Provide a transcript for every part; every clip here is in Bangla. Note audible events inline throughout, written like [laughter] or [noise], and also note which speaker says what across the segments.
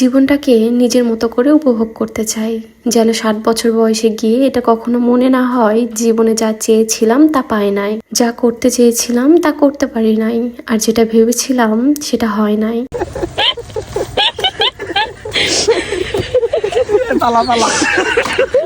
Speaker 1: জীবনটাকে নিজের মতো করে উপভোগ করতে চাই। যেন ষাট বছর বয়সে গিয়ে এটা কখনো মনে না হয় জীবনে যা চেয়েছিলাম তা পায় নাই। যা করতে চেয়েছিলাম তা করতে পারি নাই। আর যেটা ভেবেছিলাম সেটা হয় নাই। [laughs]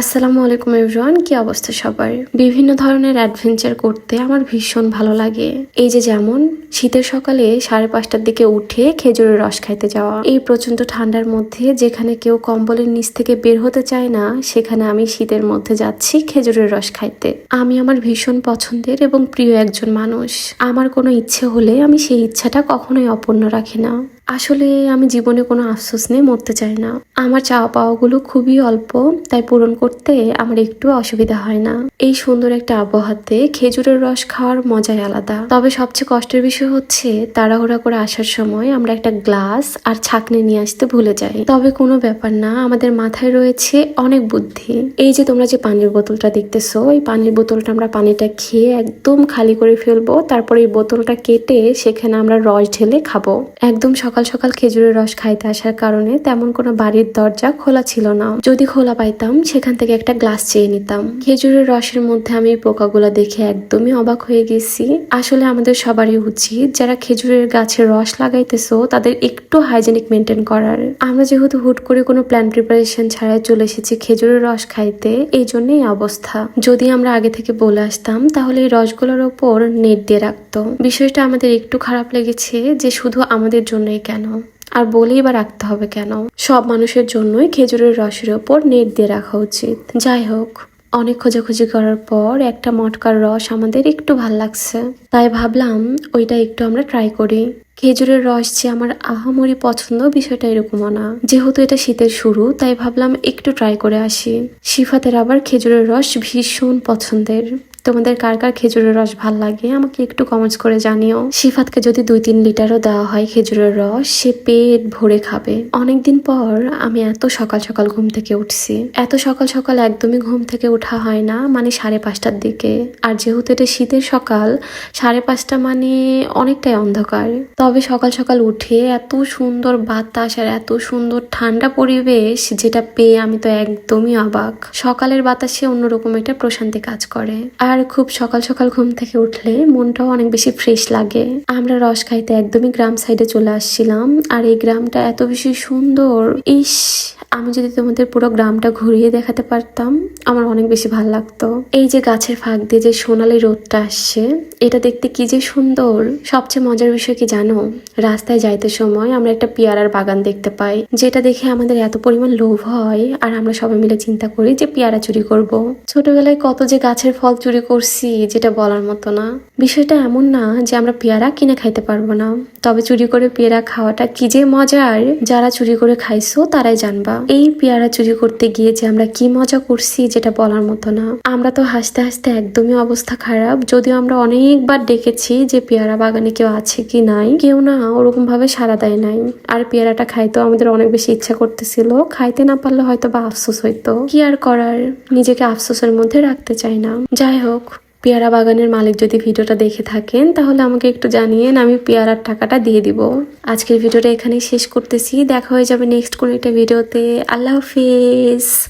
Speaker 1: আসসালামু আলাইকুম এভরিওয়ান, কি অবস্থা সবার? বিভিন্ন ধরনের অ্যাডভেঞ্চার করতে আমার ভীষণ ভালো লাগে। এই যে যেমন, শীতের সকালে সাড়ে পাঁচটার দিকে উঠে খেজুরের রস খাইতে যাওয়া। এই প্রচণ্ড ঠান্ডার মধ্যে যেখানে কেউ কম্বলের নিচ থেকে বের হতে চায় না, সেখানে আমি শীতের মধ্যে যাচ্ছি খেজুরের রস খাইতে। আমি আমার ভীষণ পছন্দের এবং প্রিয় একজন মানুষ। আমার কোনো ইচ্ছে হলে আমি সেই ইচ্ছাটা কখনোই অপূর্ণ রাখি না। আসলে আমি জীবনে কোনো আফসোস নিয়ে মরতে চাই না। আমার চাওয়া পাওয়াগুলো খুবই অল্প, তাই পূরণ করতে আমার একটু অসুবিধা হয় না। এই সুন্দর একটা আবহাওয়াতে খেজুরের রস খাওয়ার মজাই আলাদা। তবে সবচেয়ে কষ্টের বিষয় হচ্ছে, তাড়াহুড়া করে আসার সময় আমরা একটা গ্লাস আর ছাকনি নিয়ে আসতে ভুলে যাই। তবে কোনো ব্যাপার না, আমাদের মাথায় রয়েছে অনেক বুদ্ধি। এই যে তোমরা যে পানির বোতলটা দেখতেছো, এই পানির বোতলটা আমরা পানিটা খেয়ে একদম খালি করে ফেলব, তারপরে এই বোতলটা কেটে সেখানে আমরা রস ঢেলে খাব। একদম সকাল সকাল সকাল খেজুরের রস খাইতে আসার কারণে তেমন কোনো বাড়ির দরজা খোলা ছিল না। যদি খোলা পাইতাম, সেখান থেকে একটা গ্লাস চেয়ে নিতাম। খেজুরের রসের মধ্যে আমি পোকাগুলো দেখে একদমই অবাক হয়ে গেছি। আসলে আমাদের সবারই উচিত, যারা খেজুরের গাছের রস লাগাইতেছো, তাদের একটু হাইজেনিক মেনটেন করার। আমরা যেহেতু হুট করে কোনো প্ল্যান প্রিপারেশন ছাড়াই চলে এসেছি খেজুরের রস খাইতে, এই জন্যই অবস্থা। যদি আমরা আগে থেকে বলে আসতাম, তাহলে এই রসগুলোর ওপর নেট দিয়ে রাখতো বিষয়টা আমাদের একটু খারাপ লেগেছে যে শুধু আমাদের জন্যই কেন? আর বলেই বা রাখতে হবে কেন? সব মানুষের জন্যই খেজুরের রসের ওপর নেট দিয়ে রাখা উচিত। যাই হোক, অনেক খোঁজাখুঁজি করার পর একটা মটকার রস আমাদের একটু ভালো লাগছে। তাই ভাবলাম ওইটা একটু আমরা ট্রাই করি। খেজুরের রস যে আমার আহামরি পছন্দ বিষয়টা এরকমও না। যেহেতু এটা শীতের শুরু, তাই ভাবলাম একটু ট্রাই করে আসি। সিফাতের আবার খেজুরের রস ভীষণ পছন্দের। তোমাদের কার কার খেজুরের রস ভালো লাগে? আমাকে একটু কমেন্টস করে জানিও। সিফাতকে যদি দুই তিন লিটারও দেওয়া হয় খেজুরের রস, সে পেট ভরে খাবে। অনেকদিন পর আমি এত সকাল সকাল ঘুম থেকে উঠছি। এত সকাল সকাল একদমই ঘুম থেকে ওঠা হয় না মানে সাড়ে পাঁচটার দিকে। আর যেহেতু এটা শীতের সকাল, সাড়ে পাঁচটা মানে অনেকটাই অন্ধকার। তবে সকাল সকাল উঠে এত সুন্দর বাতাস আর এত সুন্দর ঠান্ডা পরিবেশ, যেটা পেয়ে আমি তো একদমই অবাক। সকালের বাতাসে অন্যরকম একটা প্রশান্তি কাজ করে। আর খুব সকাল সকাল ঘুম থেকে উঠলে মনটাও অনেক বেশি ফ্রেশ লাগে। আমরা রস খাইতে একদমই গ্রাম সাইডে চলে আসছিলাম, আর এই গ্রামটা এত বেশি সুন্দর। ইস! আমি যদি তোমাদের পুরো গ্রামটা ঘুরিয়ে দেখাতে পারতাম, আমার অনেক বেশি ভালো লাগতো। এই যে গাছের ফাঁক দিয়ে যে সোনালি রোদটা আসছে, এটা দেখতে কি যে সুন্দর। সবচেয়ে মজার বিষয় কি জানো? রাস্তায় যাইতে সময় আমরা একটা পেয়ারার বাগান দেখতে পাই, যেটা দেখে আমাদের এত পরিমাণ লোভ হয়, আর আমরা সবাই মিলে চিন্তা করি যে পেয়ারা চুরি করব। ছোটবেলায় কত যে গাছের ফল চুরি করছি, যেটা বলার মতো না। বিষয়টা এমন না যে আমরা পেয়ারা কিনে খাইতে পারব না। তবে চুরি করে পেয়ারা খাওয়াটা কি যে মজার। যারা চুরি করে খাইছো, তারাই জানবা। এই পেয়ারা চুরি করতে গিয়ে যে আমরা কি মজা করছি, যেটা বলার মতো না। আমরা তো হাসতে হাসতে একদমই অবস্থা খারাপ। যদিও আমরা অনেকবার ডেকেছি যে পেয়ারা বাগানে কেউ আছে কি নাই। কেউ না ওরকম ভাবে সাড়া দেয় নাই। আর পেয়ারাটা খাইতেও আমাদের অনেক বেশি ইচ্ছা করতেছিল। খাইতে না পারলে হয়তো বা আফসোস হইতো। কি আর করার? নিজেকে আফসোসের মধ্যে রাখতে চাই না। যাই হোক পেয়ারা বাগানের মালিক যদি ভিডিওটা দেখে থাকেন, তাহলে আমাকে একটু জানিয়েন, আমি পেয়ারার টাকাটা দিয়ে দিব। আজকের ভিডিওটা এখানেই শেষ করতেছি। দেখা হয়ে যাবে নেক্সট কোনো একটা ভিডিওতে। আল্লাহ হাফিজ।